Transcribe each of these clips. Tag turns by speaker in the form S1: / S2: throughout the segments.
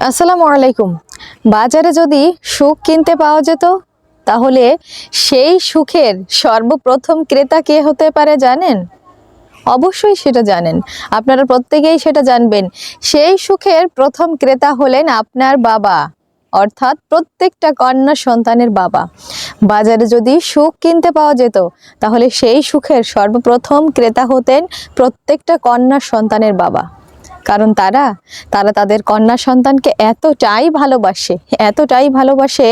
S1: আসসালামু আলাইকুম। বাজারে যদি সুখ কিনতে পাওয়া যেত, তাহলে সেই সুখের সর্বপ্রথম ক্রেতা কে হতে পারে জানেন? অবশ্যই সেটা জানেন। আপনারা প্রত্যেকেই সেটা জানবেন। সেই সুখের প্রথম ক্রেতা হলেন আপনার বাবা, অর্থাৎ প্রত্যেকটা কন্যা সন্তানের বাবা। বাজারে যদি সুখ কিনতে পাওয়া যেত, তাহলে সেই সুখের সর্বপ্রথম ক্রেতা হতেন প্রত্যেকটা কন্যা সন্তানের বাবা। কারণ তারা তারা তাদের কন্যা সন্তানকে এতটাই ভালোবাসে এতটাই ভালোবাসে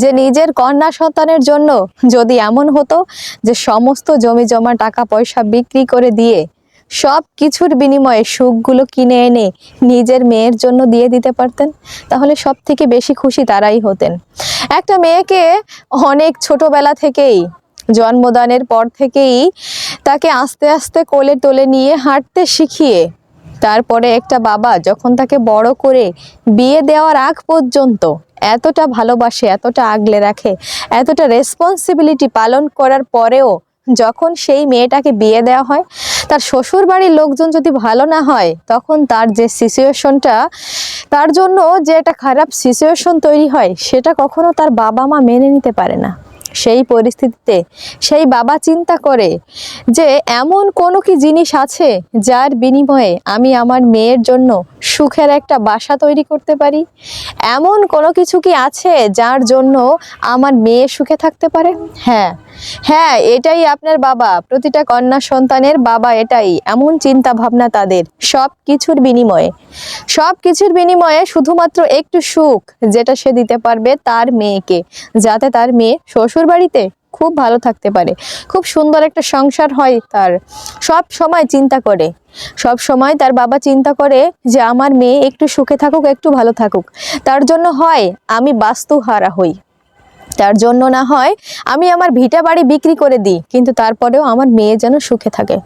S1: যে নিজের কন্যা সন্তানের জন্য যদি এমন হতো যে সমস্ত জমি জমা টাকা পয়সা বিক্রি করে দিয়ে সব কিছুর বিনিময়ে সুখগুলো কিনে এনে নিজের মেয়ের জন্য দিয়ে দিতে পারতেন, তাহলে সব থেকে বেশি খুশি তারাই হতেন। একটা মেয়েকে অনেক ছোটবেলা থেকেই, জন্মদানের পর থেকেই তাকে আস্তে আস্তে কোলে তোলে নিয়ে হাঁটতে শিখিয়ে তারপরে একটা বাবা যখন তাকে বড় করে বিয়ে দেওয়ার আগ পর্যন্ত এতটা ভালোবাসে, এতটা আগলে রাখে, এতটা রেসপন্সিবিলিটি পালন করার পরেও যখন সেই মেয়েটাকে বিয়ে দেওয়া হয়, তার শ্বশুর বাড়ির লোকজন যদি ভালো না হয়, তখন তার যে সিচুয়েশনটা তার জন্য যে একটা খারাপ সিচুয়েশন তৈরি হয়, সেটা কখনো তার বাবা মা মেনে নিতে পারে না। সেই পরিস্থিতিতে সেই বাবা চিন্তা করে যে এমন কোনো কি জিনিস আছে যার বিনিময়ে আমি আমার মেয়ের জন্য সুখের একটা বাসা তৈরি করতে পারি? এমন কোনো কিছু কি আছে যার জন্য আমার মেয়ে সুখে থাকতে পারে? হ্যাঁ হ্যাঁ এটাই আপনার বাবা। প্রতিটা কন্যা সন্তানের বাবা এটাই। এমন চিন্তা ভাবনা তাদের সব কিছুর বিনিময়ে। সব কিছুর বিনিময়ে শুধুমাত্র একটু সুখ যেটা সে দিতে পারবে তার মেয়েকে, যাতে তার মেয়ে শ্বশুর বাড়িতে খুব ভালো থাকতে পারে। খুব সুন্দর একটা সংসার হয় তার। সব সময় চিন্তা করে। সব সময় তার বাবা চিন্তা করে যে আমার মেয়ে একটু সুখে থাকুক, একটু ভালো থাকুক। তার জন্য হয়, আমি বাস্তুহারা হই। তার জন্য না হয়, আমি আমার ভিটা বাড়ি বিক্রি করে দিই, কিন্তু তারপরেও আমার মেয়ে যেন সুখে থাকে।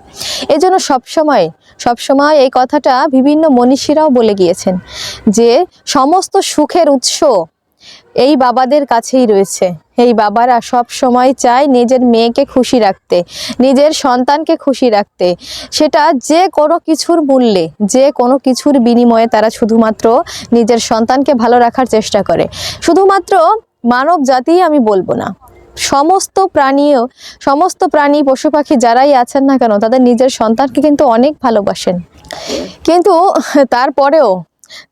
S1: এজন্য সবসময় সবসময় এই কথাটা বিভিন্ন মনীষীরাও বলে গিয়েছেন যে, সমস্ত সুখের উৎস এই বাবাদের কাছেই রয়েছে। এই বাবারা সব সময় চায় নিজের মেয়েকে খুশি রাখতে, নিজের সন্তানকে খুশি রাখতে। সেটা যে কোনো কিছুর মূল্যে, যে কোনো কিছুর বিনিময়ে তারা শুধুমাত্র নিজের সন্তানকে ভালো রাখার চেষ্টা করে। শুধুমাত্র মানব জাতিই আমি বলব না। সমস্ত প্রাণীও, সমস্ত প্রাণী, পশু পাখি যারাই আছেন না কেন, তাদের নিজের সন্তানকে কিন্তু অনেক ভালোবাসেন। কিন্তু তারপরেও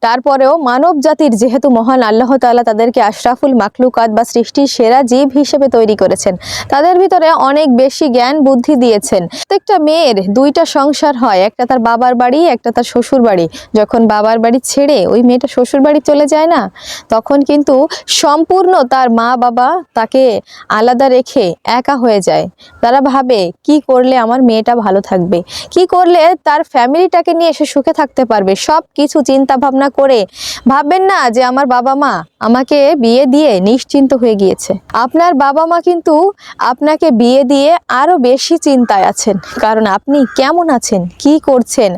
S1: তারপরেও মানব জাতির যেহেতু মহান আল্লাহ তাআলা তাদেরকে আশরাফুল মাখলুকাত বা সৃষ্টির সেরা জীব হিসেবে তৈরি করেছেন, তাদের ভিতরে অনেক বেশি জ্ঞান বুদ্ধি দিয়েছেন। প্রত্যেকটা মেয়ের দুইটা সংসার হয়, একটা তার বাবার বাড়ি, একটা তার শ্বশুর বাড়ি। যখন বাবার বাড়ি ছেড়ে ওই মেয়েটা শ্বশুর বাড়ি চলে যায় না, তখন কিন্তু সম্পূর্ণ তার মা বাবা তাকে আলাদা রেখে একা হয়ে যায়। তারা ভাবে, কি করলে আমার মেয়েটা ভালো থাকবে? কি করলে তার ফ্যামিলিটাকে নিয়ে এসে সুখে থাকতে পারবে? সব কিছু চিন্তা ভাবনা করে ভাববেন না যে আমার বাবা মা আমাকে বিয়ে দিয়ে নিশ্চিন্ত হয়ে গিয়েছে। আপনার বাবা মা কিন্তু আপনাকে বিয়ে দিয়ে আরও বেশি চিন্তায় আছেন। কারণ আপনি কেমন আছেন? কি করছেন?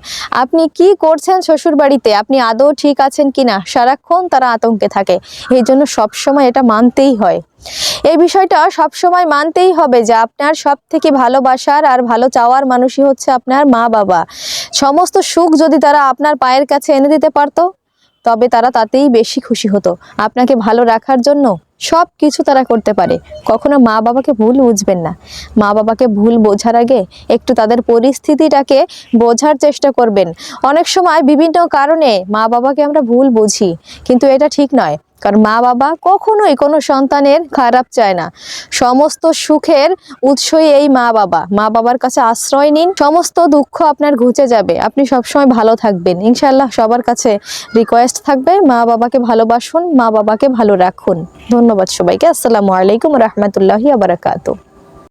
S1: আপনি কি করছেন শ্বশুর বাড়িতে আপনি আদৌ ঠিক আছেন কিনা? সারাক্ষণ তারা আতঙ্কে থাকে। এই জন্য সবসময় এটা মানতেই হয়। এই বিষয়টা সব সময় মানতেই হবে যে আপনার সব থেকে ভালোবাসার আর ভালো চাওয়ার মানুষই হচ্ছে আপনার মা বাবা। সমস্ত সুখ যদি তারা আপনার পায়ের কাছে এনে দিতে পারতো, তবে তারা তাতেই বেশি খুশি হতো। আপনাকে ভালো রাখার জন্য সব কিছু তারা করতে পারে। কখনো মা বাবাকে ভুল বুঝবেন না। মা বাবাকে ভুল বোঝার আগে একটু তাদের পরিস্থিতিটাকে বোঝার চেষ্টা করবেন। অনেক সময় বিভিন্ন কারণে মা বাবাকে আমরা ভুল বুঝি, কিন্তু এটা ঠিক নয়। কারণ মা বাবা কখনোই কোনো সন্তানের খারাপ চায় না। সমস্ত সুখের উৎসই এই মা বাবা। মা বাবার কাছে আশ্রয় নিন, সমস্ত দুঃখ আপনার ঘুচে যাবে। আপনি সবসময় ভালো থাকবেন। ইনশাল্লাহ সবার কাছে রিকোয়েস্ট থাকবে, মা বাবাকে ভালোবাসুন, মা বাবাকে ভালো রাখুন। ধন্যবাদ সবাইকে। আসসালামু আলাইকুম রহমতুল্লাহি আবরাকাতু